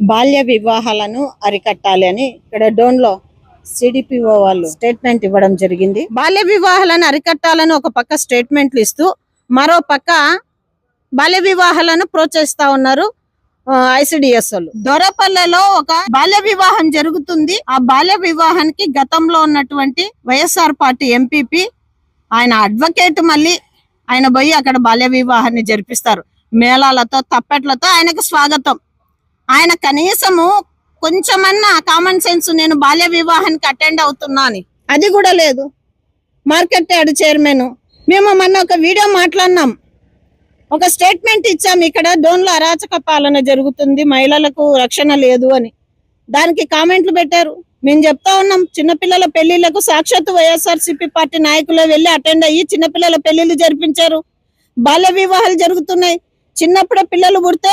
బాల్య వివాహాలను అరికట్టాలి అని ఇక్కడ డోన్లో సిడిపిఓ వాళ్ళు స్టేట్మెంట్ ఇవ్వడం జరిగింది. బాల్య వివాహాలను అరికట్టాలని ఒక పక్క స్టేట్మెంట్లు ఇస్తూ మరో పక్క బాల్య వివాహాలను ప్రోత్సహిస్తా ఉన్నారు ఐసిడిఎస్ వాళ్ళు. దొరపల్లెలో ఒక బాల్య వివాహం జరుగుతుంది. ఆ బాల్య వివాహానికి గతంలో ఉన్నటువంటి వైఎస్ఆర్ పార్టీ ఎంపీపీ ఆయన అడ్వకేట్ మళ్ళీ ఆయన పోయి అక్కడ బాల్య వివాహాన్ని జరిపిస్తారు. మేళాలతో తప్పెట్లతో ఆయనకు స్వాగతం. ఆయన కనీసము కొంచెమన్నా కామన్ సెన్స్ నేను బాల్య వివాహానికి అటెండ్ అవుతున్నా అని అది కూడా లేదు. మార్కెట్ యార్డ్ చైర్మన్ మేము మొన్న ఒక వీడియో మాట్లాడినాం. ఒక స్టేట్మెంట్ ఇచ్చాం ఇక్కడ డోన్లో అరాచక పాలన జరుగుతుంది మహిళలకు రక్షణ లేదు అని. దానికి కామెంట్లు పెట్టారు. మేము చెప్తా ఉన్నాం చిన్నపిల్లల పెళ్ళిళ్ళకు సాక్షాత్ వైఎస్ఆర్సీపీ పార్టీ నాయకులు వెళ్ళి అటెండ్ అయ్యి చిన్నపిల్లల పెళ్ళిళ్ళు జరిపించారు. బాల్య వివాహాలు జరుగుతున్నాయి. చిన్నప్పుడే పిల్లలు పుడితే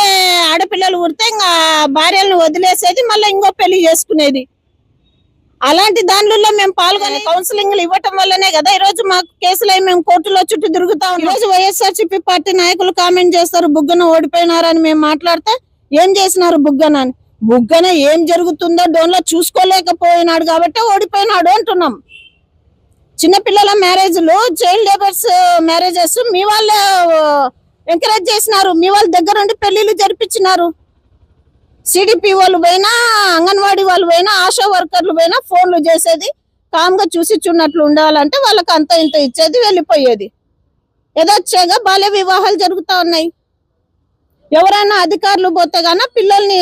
ఆడపిల్లలు పుడితే ఇంకా భార్యలను వదిలేసేది మళ్ళీ ఇంకో పెళ్ళి చేసుకునేది. అలాంటి దానిలో మేము పాల్గొని కౌన్సిలింగ్ ఇవ్వటం వల్లనే కదా ఈ రోజు మాకు కేసులు మేము కోర్టులో చుట్టూ తిరుగుతాం ఈ రోజు వైఎస్ఆర్సీపీ పార్టీ నాయకులు కామెంట్ చేస్తారు బుగ్గన ఓడిపోయినారని మేము మాట్లాడితే ఏం చేసినారు బుగ్గన అని? బుగ్గన ఏం జరుగుతుందో డోన్లో చూసుకోలేకపోయినాడు కాబట్టి ఓడిపోయినాడు అంటున్నాం. చిన్నపిల్లల మ్యారేజ్లు చైల్డ్ లేబర్స్ మ్యారేజెస్ మీ వాళ్ళే ఎంకరేజ్ చేసినారు. మీ వాళ్ళ దగ్గర ఉండి పెళ్ళిళ్ళు జరిపించినారు. సిడిపి వాళ్ళు పోయినా అంగన్వాడీ వాళ్ళు పోయినా ఆశా వర్కర్లు పోయినా ఫోన్లు చేసేది కామ్గా చూసి చూడనట్లు ఉండాలంటే వాళ్ళకి అంత ఇంత ఇచ్చేది వెళ్ళిపోయేది. యథాచ్ఛగా బాల్య వివాహాలు జరుగుతూ ఉన్నాయి. ఎవరైనా అధికారులు పోతే గాన పిల్లల్ని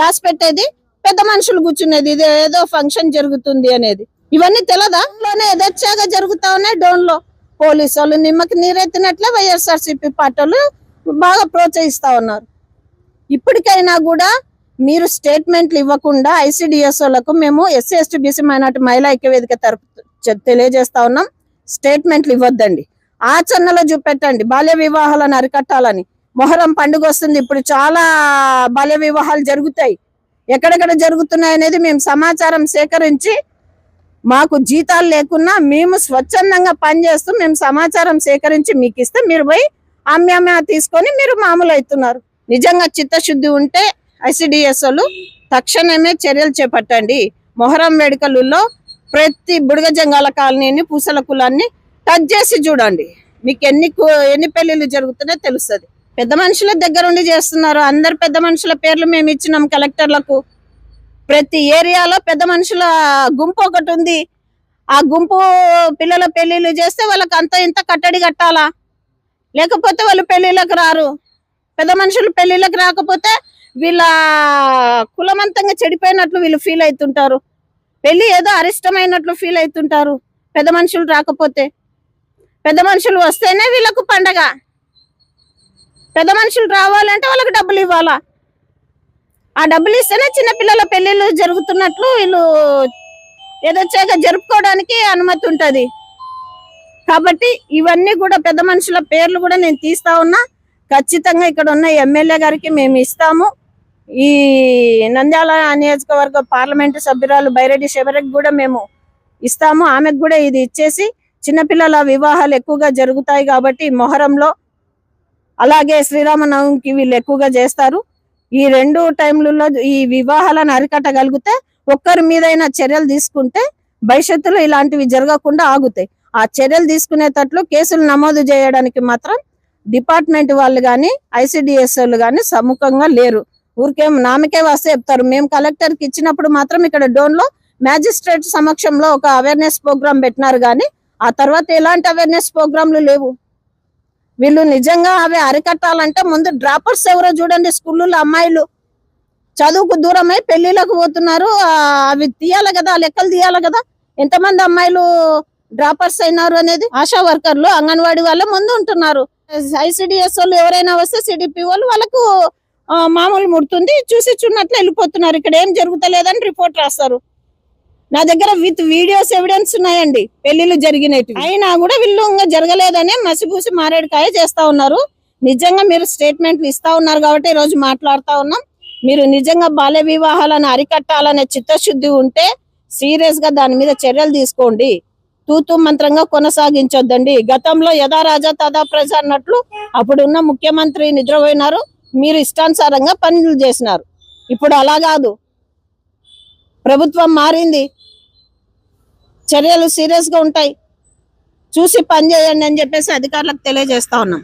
దాచిపెట్టేది పెద్ద మనుషులు కూర్చునేది ఇది ఏదో ఫంక్షన్ జరుగుతుంది అనేది. ఇవన్నీ తెలదా? లోనే యథాచ్ఛగా జరుగుతా ఉన్నాయి డోన్లో. పోలీసు వాళ్ళు నిమ్మకి నీరెత్తినట్లే వైఎస్ఆర్సీపీ పార్టీలు బాగా ప్రోత్సహిస్తా ఉన్నారు. ఇప్పటికైనా కూడా మీరు స్టేట్మెంట్లు ఇవ్వకుండా ఐసిడిఎస్ వాళ్ళకు మేము ఎస్సీ ఎస్టీ బీసీ మైనార్టీ మహిళా ఐక్య వేదిక తరపు తెలియజేస్తా ఉన్నాం. స్టేట్మెంట్లు ఇవ్వద్దండి. ఆచరణలో చూపెట్టండి. బాల్య వివాహాలను అరికట్టాలని. మొహరం పండుగ వస్తుంది. ఇప్పుడు చాలా బాల్య వివాహాలు జరుగుతాయి. ఎక్కడెక్కడ జరుగుతున్నాయి అనేది మేము సమాచారం సేకరించి మాకు జీతాలు లేకున్నా మేము స్వచ్ఛందంగా పనిచేస్తూ మేము సమాచారం సేకరించి మీకు ఇస్తే మీరు పోయి అమ్మ్యామ్యా తీసుకొని మీరు మామూలు అవుతున్నారు నిజంగా చిత్తశుద్ధి ఉంటే ఐసిడిఎస్ వాళ్ళు తక్షణమే చర్యలు చేపట్టండి. మొహరం వేడుకలలో ప్రతి బుడగ జంగాల కాలనీని పూసల కులాన్ని టచ్ చేసి చూడండి. మీకు ఎన్ని ఎన్ని పెళ్ళిళ్ళు జరుగుతున్నాయో తెలుస్తుంది. పెద్ద మనుషుల దగ్గరుండి చేస్తున్నారు. అందరు పెద్ద మనుషుల పేర్లు మేము ఇచ్చినాం కలెక్టర్లకు. ప్రతి ఏరియాలో పెద్ద మనుషుల గుంపు ఒకటి ఉంది. ఆ గుంపు పిల్లల పెళ్ళిళ్ళు చేస్తే వాళ్ళకి అంత ఇంత కట్టడి కట్టాలా? లేకపోతే వాళ్ళు పెళ్ళిళ్ళకి రారు. పెద్ద మనుషులు పెళ్ళిళ్ళకి రాకపోతే వీళ్ళ కులమంతంగా చెడిపోయినట్లు వీళ్ళు ఫీల్ అవుతుంటారు పెళ్ళి ఏదో అరిష్టమైనట్లు ఫీల్ అవుతుంటారు పెద్ద మనుషులు రాకపోతే. పెద్ద మనుషులు వస్తేనే వీళ్ళకు పండగ. పెద్ద మనుషులు రావాలంటే వాళ్ళకి డబ్బులు ఇవ్వాలా? ఆ డబ్బులు ఇస్తేనే చిన్నపిల్లల పెళ్ళిళ్ళు జరుగుతున్నట్లు వీళ్ళు ఏదొచ్చాక జరుపుకోవడానికి అనుమతి ఉంటుంది. కాబట్టి ఇవన్నీ కూడా పెద్ద మనుషుల పేర్లు కూడా నేను తీస్తా ఉన్నా. ఖచ్చితంగా ఇక్కడ ఉన్న ఎమ్మెల్యే గారికి మేము ఇస్తాము. ఈ నంద్యాల నియోజకవర్గ పార్లమెంటు సభ్యురాలు బైరెడ్డి శివరికి కూడా మేము ఇస్తాము. ఆమెకు కూడా ఇది ఇచ్చేసి చిన్నపిల్లల వివాహాలు ఎక్కువగా జరుగుతాయి కాబట్టి మొహరంలో అలాగే శ్రీరామనవమికి వీళ్ళు ఎక్కువగా చేస్తారు. ఈ రెండు టైంలలో ఈ వివాహాలను అరికట్టగలిగితే ఒక్కరి మీదైనా చర్యలు తీసుకుంటే భవిష్యత్తులో ఇలాంటివి జరగకుండా ఆగుతాయి. ఆ చర్యలు తీసుకునేటట్లు కేసులు నమోదు చేయడానికి మాత్రం డిపార్ట్మెంట్ వాళ్ళు కానీ ఐసిడిఎస్ వాళ్ళు కానీ సముఖంగా లేరు. ఊరికే నామకే వస్తే చెప్తారు. మేము కలెక్టర్కి ఇచ్చినప్పుడు మాత్రం ఇక్కడ డోన్లో మ్యాజిస్ట్రేట్ సమక్షంలో ఒక అవేర్నెస్ ప్రోగ్రామ్ పెట్టినారు కానీ ఆ తర్వాత ఎలాంటి అవేర్నెస్ ప్రోగ్రాంలు లేవు. వీళ్ళు నిజంగా అవి అరికట్టాలంటే ముందు డ్రాపర్స్ ఎవరో చూడండి స్కూల్లో అమ్మాయిలు. చదువుకు దూరమై పెళ్ళిళ్ళకు పోతున్నారు. ఆ, అవి తీయాలి కదా లెక్కలు తీయాలి కదా. ఎంతమంది అమ్మాయిలు డ్రాపర్స్ అయినారు అనేది ఆశా వర్కర్లు అంగన్వాడీ వాళ్ళు ముందు ఉంటున్నారు. ఐసిడిఎస్ వాళ్ళు ఎవరైనా వస్తే సిడిపి వాళ్ళు వాళ్ళకు మామూలు ముడుతుంది చూసి చూడనట్లు వెళ్ళిపోతున్నారు. ఇక్కడ ఏం జరుగుతలేదని రిపోర్ట్ రాస్తారు. నా దగ్గర విత్ వీడియోస్ ఎవిడెన్స్ ఉన్నాయండి. పెళ్ళిళ్ళు జరిగినట్టు అయినా కూడా వీళ్ళు ఇంకా జరగలేదని మసిపూసి మారేడుకాయ చేస్తా ఉన్నారు. నిజంగా మీరు స్టేట్మెంట్లు ఇస్తా ఉన్నారు కాబట్టి ఈ రోజు మాట్లాడుతా ఉన్నాం. మీరు నిజంగా బాల్య వివాహాలను అరికట్టాలనే చిత్తశుద్ధి ఉంటే సీరియస్గా దాని మీద చర్యలు తీసుకోండి. తూతూ మంత్రంగా కొనసాగించొద్దండి. గతంలో యథా రాజా తదా ప్రజ అన్నట్లు అప్పుడున్న ముఖ్యమంత్రి నిద్రపోయినారు. మీరు ఇష్టానుసారంగా పనులు చేసినారు. ఇప్పుడు అలా కాదు. ప్రభుత్వం మారింది. చర్యలు సీరియస్గా ఉంటాయి. చూసి పని చేయండి అని చెప్పేసి అధికారులకు తెలియజేస్తా ఉన్నాం.